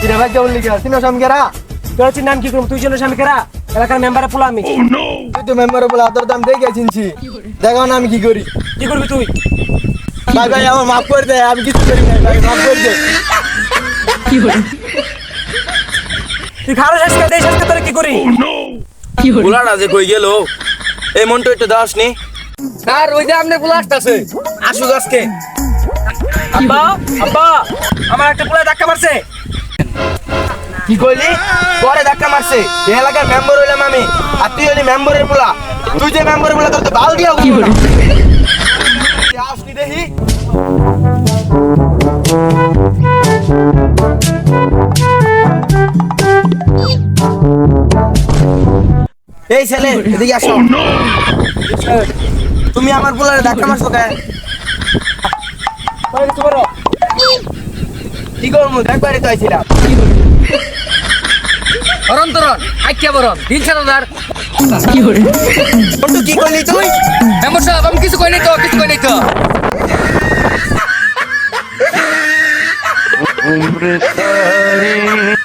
কিরে ভাই লিখা চিনো তোর হচ্ছে নাম কি করব? তুই জন্য স্বামী কেরা এলাকার মেম্বারে পোলা আমি তুই তো মেম্বার আদর দাম চিনছি। না আমি কি করি। কি করবি তুই? ভাই ভাই আমার মাফ করে দে আমি কিছু করি নাই ভাই মাফ করে দে। তুই খারো শেষ করে শেষ করে কি করি? পোলাটা যে কই গেল? এই মনটা একটু দাস নি। স্যার ওই যে পোলা আসতেছে। আসুক আজকে। আব্বা আব্বা আমার একটা পোলা ধাক্কা মারছে। কি কইলি? পরে ধাক্কা মারছে। এই এলাকার মেম্বার হইলাম আমি। আর তুই হলি মেম্বারের পোলা। তুই যে মেম্বারের পোলা তোর তো বাল দিয়া কি করে আসনি দেখি এই ছেলে এদিকে আসো। তুমি আমার পোলারে ধাক্কা মারছো কেন? কি করব? একবারই তো আইছিলাম। তরণ তরণ আইকিয়া বরণ তিন চার হাজার বন্ধু কি করলি তুই মেম্বার সাহেব আমি কিছু কই নাই তো কিছু কই নাই তো उम्र सारी